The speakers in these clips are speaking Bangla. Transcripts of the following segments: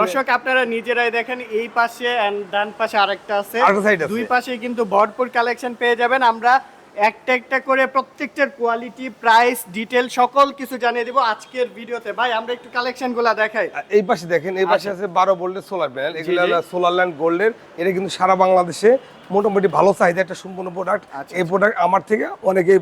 দর্শক আপনারা নিজেরাই দেখেন এই পাশে ডান পাশে আরেকটা আছে। দুই পাশে কিন্তু ভরপুর কালেকশন পেয়ে যাবেন। আমরা একটা একটা করে প্রত্যেকটার কোয়ালিটি প্রাইস ডিটেল সকল কিছু জানিয়ে দিব আজকের ভিডিওতে। ভাই আমরা একটু কালেকশনগুলা দেখাই এই পাশে দেখেন এই পাশে আছে বারো ভোল্টের সোলার প্যানেল এগুলো হলো সোলার ল্যান্ড গোল্ডের এটা কিন্তু সারা বাংলাদেশে মোটামুটি ভালো চাহিদা একটা সম্পূর্ণ প্রোডাক্ট আচ্ছা, এই প্রোডাক্ট আমার থেকে অনেকেই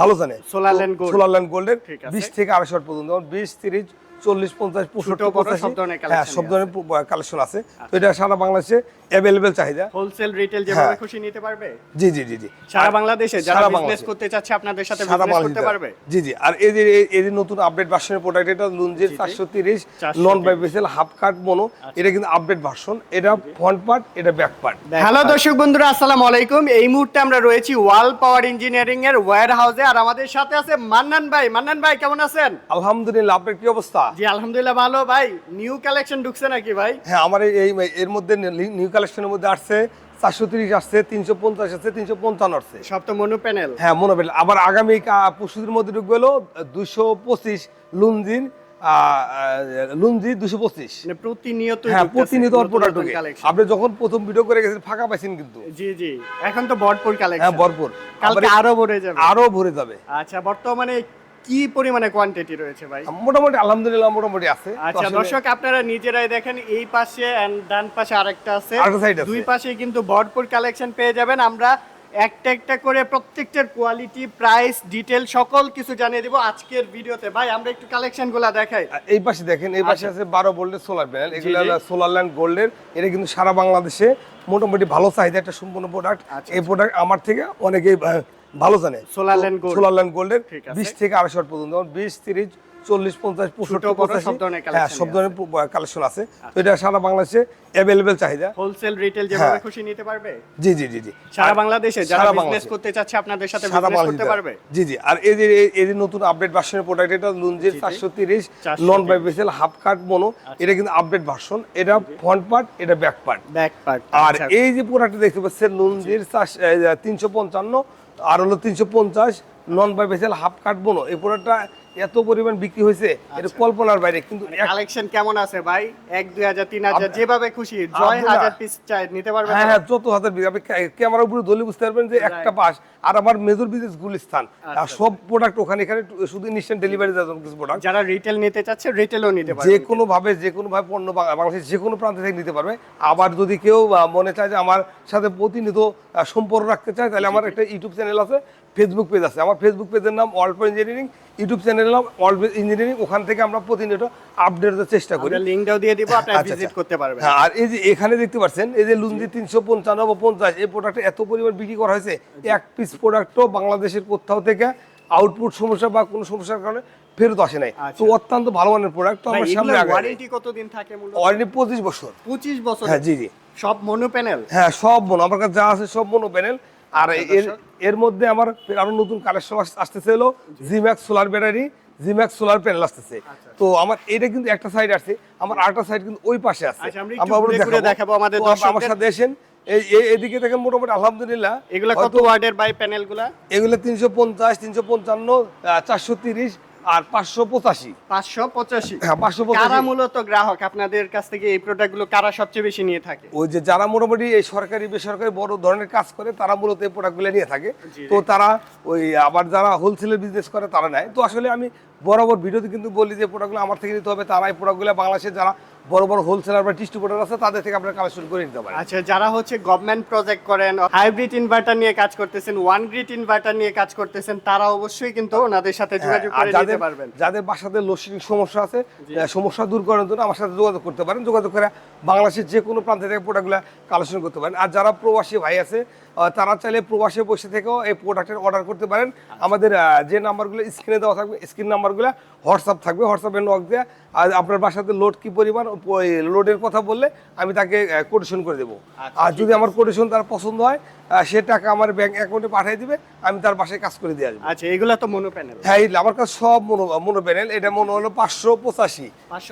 ভালো জানে। Solarland Gold। সোলার ল্যান্ড গোল্ডের বিশ থেকে আড়াইশো পর্যন্ত। বিশ তিরিশ চল্লিশ পঞ্চাশ পঁয়ষট্টি হ্যাঁ সব ধরনের কালেকশন আছে। তো এটা সারা বাংলাদেশে অ্যাভেলেবেল চাহিদা। হোলসেল রিটেল যেভাবে হ্যাঁ। খুশি নিতে পারবে? জি জি জি জি। সারা বাংলাদেশে যারা বিজনেস করতে চাচ্ছে আপনাদের সাথে বিজনেস করতে পারবে? জি জি। আর এই যে এই- যে নতুন আপডেট ভার্সনের প্রোডাক্ট এটা লুঞ্জির জি, জি। চারশো তিরিশ 430 নন বাইবেসেল হাফ কাট মোনো আচ্ছা। এটা কিন্তু আপডেট ভার্সন এটা ফ্রন্ট পার্ট এটা ব্যাক পার্ট হ্যালো দর্শক বন্ধুরা আসসালামু আলাইকুম। এই মুহূর্তে আমরা রয়েছি ওয়াল পাওয়ার ইঞ্জিনিয়ারিং এর ওয়্যার হাউসে আর আমাদের সাথে আছে মান্নান ভাই। মান্নান ভাই কেমন আছেন? আলহামদুলিল্লাহ আপনার কি অবস্থা? জি আলহামদুলিল্লাহ ভালো। ভাই নিউ কালেকশন ঢুকছে নাকি ভাই? হ্যাঁ আমার এই এর মধ্যে নিউ কালেকশনের মধ্যে আসছে চারশো তিরিশ আসছে তিনশো পঞ্চাশ আসছে তিনশো পঞ্চান্ন আসছে। সব তো মনু প্যানেল হ্যাঁ মনে পেল আবার আগামী কা- মধ্যে ঢুকবে হলো দুশো পঁচিশ লুঞ্জির লুঞ্জি দুশো পঁচিশ। মানে প্রতিনিয়ত হ্যাঁ প্রতিনিয়ত প্রোডাক্ট। আপনি যখন প্রথম ভিডিও করে গেছেন ফাঁকা পাইছেন কিন্তু। জি জি। এখন তো ভরপুর হ্যাঁ ভরপুর। কালকে আরও ভরে যাবে। আরও ভরে যাবে। আচ্ছা বর্তমানে কি পরিমাণে কোয়ান্টিটি রয়েছে ভাই? মোটামুটি আলহামদুলিল্লাহ মোটামুটি আছে। আচ্ছা দর্শক আপনারা নিজেরাই দেখেন এই পাশে and ডান পাশে আরেকটা আছে। দুই পাশে কিন্তু ভরপুর কালেকশন পেয়ে যাবেন। আমরা একটা একটা করে প্রত্যেকটার কোয়ালিটি প্রাইস ডিটেল সকল কিছু জানিয়ে দিব আজকের ভিডিওতে। ভাই আমরা একটু কালেকশনগুলা দেখাই। এই পাশে দেখেন এই পাশে আছে বারো ভোল্টের সোলার প্যানেল এগুলো হলো সোলার ল্যান্ড গোল্ডের এটা কিন্তু সারা বাংলাদেশে মোটামুটি ভালো চাহিদা একটা সম্পূর্ণ প্রোডাক্ট আচ্ছা, এই প্রোডাক্ট আমার থেকে অনেকেই ভালো জানে। সোলার ল্যান্ড গোল্ডের বিশ থেকে আড়াইশো পর্যন্ত যেমন বিশ তিরিশ চল্লিশ পঞ্চাশ পঁয়ষট্টি পঁচাশি। হ্যাঁ সব ধরনের কালেকশন আছে। তো এটা সারা বাংলাদেশে অ্যাভেলেবেল চাহিদা। হোলসেল রিটেল যেভাবে হ্যাঁ। খুশি নিতে পারবে? জি জি জি জি। সারা বাংলাদেশে যারা বিজনেস করতে চাচ্ছে আপনাদের সাথে সারা বিজনেস করতে পারবে? জি জি। আর এই যে এই- যে নতুন আপডেট ভার্সনের প্রোডাক্ট এটা তিরিশ 430 নন বাইবেসেল হাফ কাট মোনো এটা কিন্তু আপডেট ভার্সন এটা ফ্রন্ট পার্ট এটা ব্যাক পার্ট ব্যাক পার্ট আর এই যে প্রোডাক্টটা দেখতে পাচ্ছেন তিনশো পঞ্চান্ন আর হলো তিনশো পঞ্চাশ নন বাইবেসেল হাফ কাট বোনো এই প্রোডাক্টটা এত পরিমাণ বিক্রি হয়েছে এটা আচ্ছা। কল্পনার বাইরে কিন্তু কালেকশন কেমন আছে ভাই? এক দুই হাজার তিন হাজার যেভাবে খুশি জয় হাজার পিস চাই নিতে পারবেন হ্যাঁ হ্যাঁ যত হাজার বিঘা আপনি ক্যা- ক্যামেরার উপরে ধরলে বুঝতে পারবেন যে একটা পাশ আর আমার মেজর বিজনেস গুলিস্তান আর আচ্ছা। সব প্রোডাক্ট ওখানে এখানে শুধু ইনস্ট্যান্ট ডেলিভারি দেওয়া কিছু প্রোডাক্ট যারা রিটেল নিতে চাচ্ছে রিটেলও নিতে পারবে। যে কোনো ভাবে যে কোনো ভাবে পণ্য বাংলাদেশের যে কোনো প্রান্ত থেকে নিতে পারবে। আবার যদি কেউ মনে চায় যে আমার সাথে প্রতিনিয়ত সম্পর্ক রাখতে চায় তাহলে আমার একটা ইউটিউব চ্যানেল আছে। ফেসবুক পেজ আছে। আমার ফেসবুক পেজের নাম অল্প ইঞ্জিনিয়ারিং ইউটিউব চ্যানেলের নাম অল্প ইঞ্জিনিয়ারিং ওখান থেকে আমরা প্রতিনিয়ত আপডেট দেওয়ার চেষ্টা করি। লিংকটাও দিয়ে দিব আপনারা আচ্ছা, ভিজিট আচ্ছা। করতে পারবেন। হ্যাঁ আর এই যে এখানে দেখতে পাচ্ছেন এই যে লুঞ্জি তিনশো পঞ্চান্ন বা পঞ্চাশ এই প্রোডাক্ট এত পরিমাণ বিক্রি করা হয়েছে। এক পিস প্রোডাক্টও বাংলাদেশের কোথাও থেকে আউটপুট সমস্যা বা কোনো সমস্যার কারণে ফেরত আসে নাই। আচ্ছা। তো অত্যন্ত ভালো মানের প্রোডাক্ট তো আমার সামনে আগে ওয়ারেন্টি কতদিন থাকে মূলত? অলরেডি পঁচিশ বছর। 25 বছর হ্যাঁ জি জি। সব মনো প্যানেল হ্যাঁ সব মনো আমার কাছে যা আছে সব মনো প্যানেল আর আচ্ছা, এর এর মধ্যে আমার আরও নতুন কালেকশন আসতেছে হলো Gmax solar battery Gmax solar panel আসতেছে। তো আমার এটা কিন্তু একটা সাইড আছে আমার আরেকটা সাইড কিন্তু ওই পাশে আছে। আচ্ছা, আমরা দেখাবো। আমাদের আমার সাথে এসেন। এই এই- এদিকে দেখেন মোটামুটি আলহামদুলিল্লাহ। এগুলা কত ওয়ার্ডের বাই প্যানেলগুলা এগুলো তিনশো পঞ্চাশ তিনশো পঞ্চান্ন চারশো তিরিশ আর পাঁচশো পঁচাশি। পাঁচশো পঁচাশি। পাঁচশো কারা মূলত গ্রাহক? আপনাদের কাছ থেকে এই প্রোডাক্টগুলো কারা সবচেয়ে বেশি নিয়ে থাকে? ওই যে যারা মোটামুটি এই সরকারি বেসরকারি বড় ধরনের কাজ করে তারা মূলত এই প্রোডাক্টগুলো নিয়ে থাকে। তো তারা ওই আবার যারা হোলসেলের বিজনেস করে তারা নেয়। তো আসলে আমি বরাবর ভিডিওতে কিন্তু বলি যে প্রোডাক্টগুলো আমার থেকে নিতে হবে তারাই প্রোডাক্টগুলো বাংলাদেশে যারা বড় বড় হোলসেলার বা ডিস্ট্রিবিউটার আছে তাদের থেকে আপনারা কালেকশন করে নিতে পারেন। আচ্ছা যারা হচ্ছে গভর্নমেন্ট প্রজেক্ট করেন হাইব্রিড ইনভার্টার নিয়ে কাজ করতেছেন ওয়ান গ্রিড ইনভার্টার নিয়ে কাজ করতেছেন তারা অবশ্যই কিন্তু ওনাদের সাথে যোগাযোগ হ্যাঁ, করে যাদের নিতে পারবেন। যাদের বাসাতে লোডশেডিং সমস্যা আছে সমস্যা দূর করার জন্য আমার সাথে যোগাযোগ করতে পারেন যোগাযোগ করে বাংলাদেশের যে কোনো প্রান্ত থেকে প্রোডাক্টগুলো কালেকশন করতে পারেন। আর যারা প্রবাসী ভাই আছে তারা চাইলে প্রবাসে বসে থেকেও এই প্রোডাক্টের অর্ডার করতে পারেন। আমাদের আহ, যে নাম্বারগুলো স্ক্রিনে দেওয়া থাকবে স্ক্রিন নাম্বারগুলো হোয়াটসঅ্যাপ থাকবে হোয়াটসঅ্যাপে নক দেওয়া আর আপনার বাসাতে লোড কি পরিমাণ লোডের কথা বললে আমি তাকে কোটেশন করে দেবো। আচ্ছা, আর যদি আমার কোটেশন তার পছন্দ হয় সে টাকা আমার ব্যাংক অ্যাকাউন্টে পাঠিয়ে দিবে আমি তার বাসায় কাজ করে দিয়ে আসব। আচ্ছা এগুলা তো মনো প্যানেল হ্যাঁ আমার কাছে সব মনো মনো প্যানেল এটা মনে হলো পাঁচশো পঁচাশি।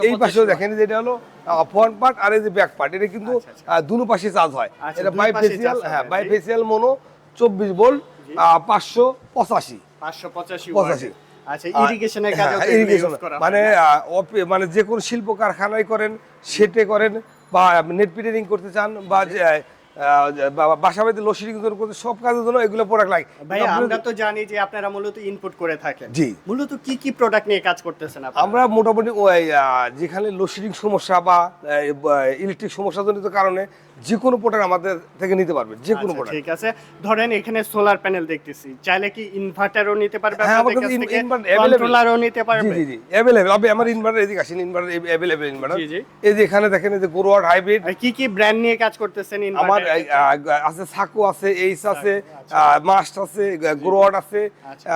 এই পাশেও দেখেন যেটা হলো ফ্রন্ট পার্ট আর এই যে ব্যাক পার্ট এটা কিন্তু আচ্ছা, দুনো পাশে চার্জ হয়। আচ্ছা, এটা বাই ফেসিয়াল হ্যাঁ বাই ফেসিয়াল মনো চব্বিশ ভোল্ট পাঁচশো পঁচাশি। পাঁচশো পঁচাশি পঁচাশি। আচ্ছা ইরিগেশনের কাজে হ্যাঁ, মানে মানে যে কোনো শিল্প কারখানায় করেন সেটে করেন বা নেট পিটারিং করতে চান বা বা- বাসা বাড়িতে লোডশেডিং করতে সব কাজের জন্য এগুলো প্রোডাক্ট লাগে। ভাই আমরা তো জানি যে আপনারা মূলত ইনপুট করে থাকেন। জি। মূলত কি কি প্রোডাক্ট নিয়ে কাজ করতেছেন আপনারা? আমরা মোটামুটি যেখানে লোডশেডিং সমস্যা বা ইলেকট্রিক সমস্যাজনিত কারণে যে কোনো প্রোডাক্ট আমাদের থেকে নিতে পারবে যে কোনো আচ্ছা, প্রোডাক্ট ঠিক আছে। ধরেন এখানে সোলার প্যানেল দেখতেছি। চাইলে কি ইনভার্টারও নিতে পারবে হ্যাঁ, আপনাদের কাছ থেকে? ইনভার্টার। কন্ট্রোলারও নিতে পারবে? জি জি আপনি আমার ইনভার্টার এদিকে আসেন ইনভার্টার অ্যাভেলেবেল ইনভার্টার জি, জি। এই যে এখানে দেখেন এই যে গোরোয়াট হাইব্রিড কি কি ব্র্যান্ড নিয়ে কাজ করতেছেন ইনভার্টার আহ, আছে সাকু আছে এইস আছে মাস্ট আছে আছে আচ্ছা।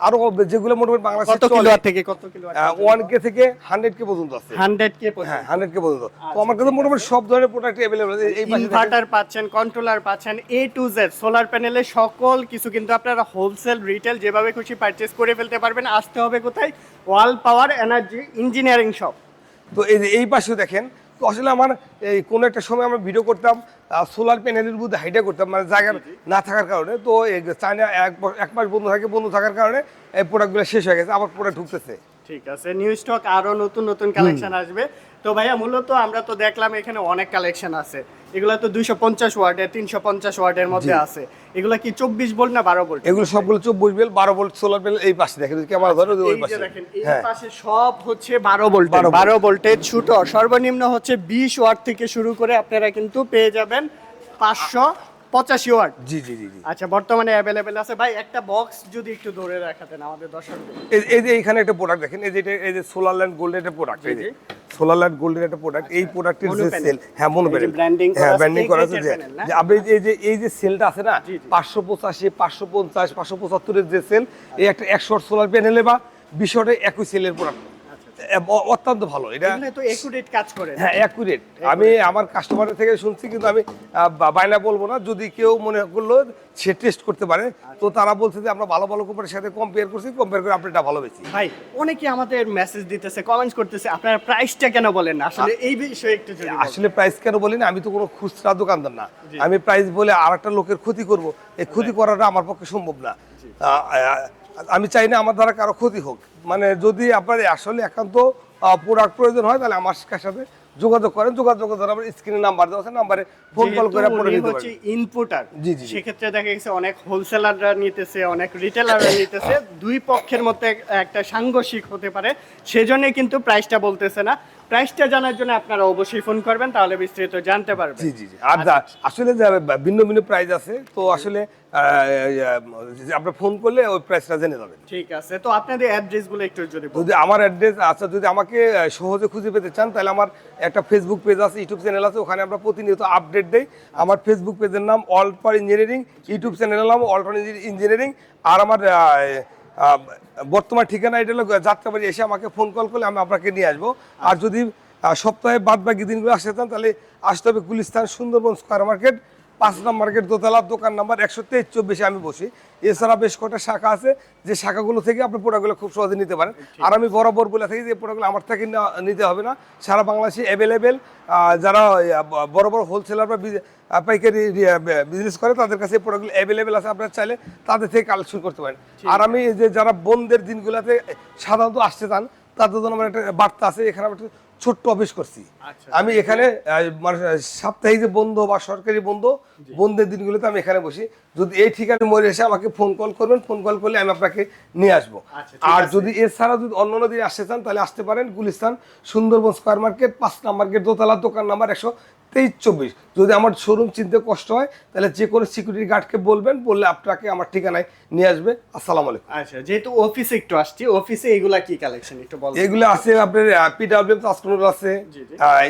আরও যেগুলো মোটামুটি বাংলাদেশে কত কিলোয়াট থেকে কত কিলোয়াট ওয়ান কে থেকে? হান্ড্রেড কে পর্যন্ত আছে। 100 কে হ্যাঁ হান্ড্রেড কে পর্যন্ত। তো আমার কাছে মোটামুটি সব ধরনের প্রোডাক্ট অ্যাভেলেবল এই ইনভার্টার পাচ্ছেন কন্ট্রোলার পাচ্ছেন এ টু জেড সোলার প্যানেলে সকল কিছু কিন্তু আপনারা হোলসেল রিটেল যেভাবে খুশি পারচেজ করে ফেলতে পারবেন। আসতে হবে কোথায়? Wall power energy engineering shop তো এই পাশেও দেখেন তো আসলে আমার এই কোনো একটা সময় আমরা ভিডিও করতাম সোলার প্যানেলের মধ্যে হাইটা করতাম মানে জায়গা না থাকার কারণে। তো এই চায়না এক এক মাস বন্ধ থাকে বন্ধ থাকার কারণে এই প্রোডাক্টগুলো শেষ হয়ে গেছে আবার প্রোডাক্ট ঢুকতেছে। ঠিক আছে নিউ স্টক আরও নতুন নতুন কালেকশন আসবে। তো ভাইয়া মূলত আমরা তো দেখলাম এখানে অনেক কালেকশন আছে। এগুলো তো দুইশো পঞ্চাশ ওয়ার্ডের তিনশো পঞ্চাশ ওয়ার্ডের মধ্যে আছে। এগুলো কি চব্বিশ ভোল্ট না বারো ভোল্ট এগুলো সবগুলো চব্বিশ বেল বারো ভোল্ট সোলার প্যানেল এই পাশে দেখেন ক্যামেরা ধরো ওই পাশে। দেখেন এই হ্যাঁ। পাশে সব হচ্ছে বারো ভোল্ট। 12 বারো ভোল্টের ছোট। সর্বনিম্ন হচ্ছে বিশ ওয়ার্ড থেকে শুরু করে আপনারা কিন্তু পেয়ে যাবেন পাঁচশো পঁচাশি ওয়াট? জি জি জি আচ্ছা বর্তমানে অ্যাভেলেবেল আছে। ভাই একটা বক্স যদি একটু ধরে রাখাতেন আমাদের দর্শকদের। এই যে এখানে একটা প্রোডাক্ট দেখেন এই যে এই যে সোলার ল্যান্ড গোল্ডের একটা প্রোডাক্ট এই যে সোলার ল্যান্ড গোল্ডের একটা প্রোডাক্ট এই প্রোডাক্টের Mono যে সেল হ্যাঁ মনো branding হ্যাঁ ব্র্যান্ডিং করা আছে যে না? যে আপনি এই যে- এই যে সেলটা আছে না। পাঁচশো পঁচাশি পাঁচশো পঞ্চাশ পাঁচশো পঁচাত্তরের যে সেল এই একটা একশো সোলার প্যানেলে বা বিশটে একই সেলের প্রোডাক্ট অত্যন্ত ভালো। এটা তো একুরেট কাজ করে। হ্যাঁ অ্যাকুরেট আমি আমার কাস্টমারের থেকে শুনছি কিন্তু আমি আহ, বা- বায়না বলব না। যদি কেউ মনে করল সে টেস্ট করতে পারে তো তারা বলছে যে আমরা ভালো ভালো কোম্পানির সাথে কম্পেয়ার করছি কম্পেয়ার করে আপনি এটা ভালো বেশি। ভাই অনেকে আমাদের মেসেজ দিতেছে কমেন্টস করতেছে আপনারা প্রাইসটা কেন বলেন না? আসলে এই বিষয়ে একটু আসলে প্রাইস কেন বলি না? আমি তো কোনো খুচরা দোকানদার না। আমি প্রাইস বলে আর একটা লোকের ক্ষতি করব। এই ক্ষতি করাটা আমার পক্ষে সম্ভব না। আমি চাই না আমার দ্বারা কারও ক্ষতি হোক। মানে যদি আপনার আসলে একান্ত প্রোডাক্ট প্রয়োজন হয় তাহলে আমার সাথে যোগাযোগ করেন। যোগাযোগ ধরে আমার স্ক্রিনে নাম্বার দেওয়া আছে নাম্বারে ফোন কল করে যেহেতু নিতে হচ্ছে ইনপুটার জি, জি। সেক্ষেত্রে দেখা গেছে অনেক হোলসেলাররা নিতেছে অনেক রিটেলাররা নিতেছে। দুই পক্ষের মধ্যে একটা সাংঘর্ষিক হতে পারে সেজন্যই কিন্তু প্রাইসটা বলতেছে না। প্রাইসটা জানার জন্য আপনারা অবশ্যই ফোন করবেন তাহলে বিস্তারিত জানতে পারবেন। জি জি জি। আর আসলে যা ভিন্ন ভিন্ন প্রাইস আছে তো আসলে আপনার ফোন করলে ওই প্রাইসটা জেনে যাবেন। ঠিক আছে তো আপনাদের অ্যাড্রেসগুলো একটু যদি যদি আমার অ্যাড্রেস আচ্ছা যদি আমাকে সহজে খুঁজে পেতে চান তাহলে আমার একটা ফেসবুক পেজ আছে ইউটিউব চ্যানেল আছে ওখানে আমরা প্রতিনিয়ত আপডেট দেই। আমার ফেসবুক পেজের নাম অল ফর ইঞ্জিনিয়ারিং ইউটিউব চ্যানেলের নাম অল ফর ইঞ্জিনিয়ারিং আর আমার বর্তমান ঠিকানা এটা হলো যাত্রাবাড়ি এসে আমাকে ফোন কল করলে আমি আপনাকে নিয়ে আসব। আর যদি সপ্তাহে বাদ বাকি দিনগুলো আসতে চান তাহলে আসতে হবে গুলিস্তান সুন্দরবন স্কোয়ার মার্কেট পাঁচ মার্কেট দোতলা দোকান নাম্বার একশো তেইশ চব্বিশে আমি বসি। এছাড়া বেশ কটা শাখা আছে যে শাখাগুলো থেকে আপনি প্রোডাক্টগুলো খুব সহজে নিতে পারেন। আর আমি বরাবর বলে থাকি যে প্রোডাক্টগুলো আমার থেকে নিতে হবে না। সারা বাংলাদেশে অ্যাভেলেবেল যারা বড় বড় হোলসেলার বা পাইকারি বিজনেস করে তাদের কাছে এই প্রোডাক্টগুলো অ্যাভেলেবেল আছে। আপনারা চাইলে তাদের থেকে কালেকশন করতে পারেন। আর আমি যে যারা বন্ধের দিনগুলোতে সাধারণত আসতে চান তাদের জন্য আমার একটা বার্তা আছে। এখানে আমি একটা ছোট্ট অফিস করছি। আচ্ছা। আমি এখানে সাপ্তাহিক যে বন্ধ বা সরকারি বন্ধ বন্ধের দিনগুলোতে আমি এখানে বসি। যদি এই ঠিকানা মরে এসে আমাকে ফোন কল করবেন ফোন কল করলে আমি আপনাকে নিয়ে আসব। আচ্ছা, আর যদি এছাড়া যদি অন্য অন্য দিন আসতে চান তাহলে আসতে পারেন গুলিস্তান সুন্দরবন স্কোয়ার মার্কেট পাঁচ নাম্বার গেট দোতলা দোকান নাম্বার একশো তেইশ চব্বিশ। যদি আমার শোরুম চিনতে কষ্ট হয় তাহলে যে কোনো সিকিউরিটি গার্ডকে বলবেন বললে আপনাকে আমার ঠিকানায় নিয়ে আসবে। আসসালামু আলাইকুম। আচ্ছা যেহেতু অফিসে একটু আসছি অফিসে এগুলা কি কালেকশন একটু বলুন। এগুলো আছে আপনার পিডাব্লিউ ট্রান্সফর্মার আছে।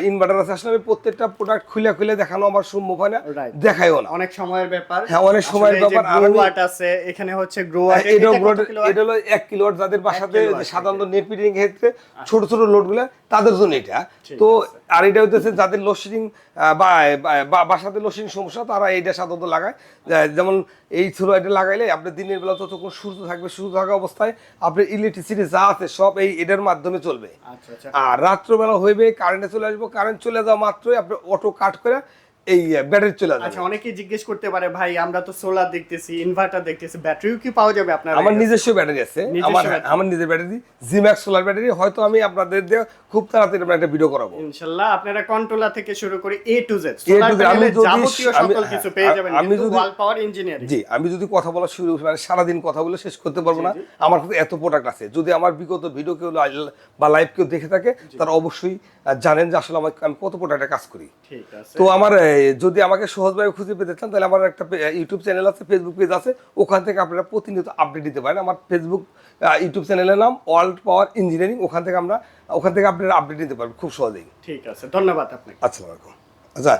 ইনভার্টার আছে। আসলে আমি প্রত্যেকটা প্রোডাক্ট খুলে খুলে দেখানো আমার সম্ভব হয় না দেখাইও না। অনেক সময়ের ব্যাপার। হ্যাঁ, অনেক সময়ের ব্যাপার। আর আছে এখানে হচ্ছে গ্রো ওয়াট এটাও গ্রোড- এটা হলো এক কিলোয়াট যাদের বাসাতে সাধারণত নেট মিটিং ক্ষেত্রে ছোট ছোট লোডগুলো তাদের জন্য এটা। তো আর এটা হচ্ছে যাদের লোডশেডিং বা- বাসাতে লসিন সমস্যা তারা এইটা সাধারণত লাগায়। যেমন এই থ্রোয়েডে এটা লাগাইলে আপনি দিনের বেলা যতক্ষণ সূর্য থাকবে সূর্য থাকা অবস্থায় আপনার ইলেকট্রিসিটি যা আছে সব এই এটার মাধ্যমে চলবে। আচ্ছা আচ্ছা। আর রাত্রবেলা হইবে কারেন্টে চলে আসব কারেন্ট চলে যাওয়া মাত্রই আপনি অটো কাট করে এই ব্যাটারি চলে আসবে। আচ্ছা অনেকেই জিজ্ঞেস করতে পারে ভাই আমরা তো সোলার দেখতেছি ইনভার্টার দেখতেছি ব্যাটারিও কি পাওয়া যাবে আপনার আমার নিজস্ব ব্যাটারি আছে। আমার আমার নিজের ব্যাটারি জিম্যাক্স সোলার ব্যাটারি হয়তো আমি আপনাদের দিয়ে খুব তাড়াতাড়ি আমরা একটা ভিডিও করাবো। ইনশাল্লাহ আপনারা কন্ট্রোলার থেকে শুরু করে এ টু জেড আমি যাবতীয় সকল কিছু পেয়ে যাবেন আমি যদি- ওয়াল পাওয়ার ইঞ্জিনিয়ারিং জি আমি যদি কথা বলা শুরু করি, মানে সারাদিন কথা বলে শেষ করতে পারব না আমার কাছে এত প্রোডাক্ট আছে। যদি আমার বিগত ভিডিও কেউ বা লাইভ কেউ দেখে থাকে তারা অবশ্যই জানেন যে আসলে আমার আমি কত প্রোডাক্টে কাজ করি। তো আমার যদি আমাকে সহজভাবে খুঁজে পেতে চান তাহলে আমার একটা ইউটিউব চ্যানেল আছে ফেসবুক পেজ আছে। ওখান থেকে আপনারা প্রতিনিয়ত আপডেট দিতে পারেন। আমার ফেসবুক ইউটিউব চ্যানেলের নাম ওয়ার্ল্ড পাওয়ার ইঞ্জিনিয়ারিং ওখান থেকে আমরা ওখান থেকে আপনারা আপডেট দিতে পারবেন খুব সহজেই। ঠিক আছে ধন্যবাদ আপনাকে। আসসালামু আলাইকুম। আচ্ছা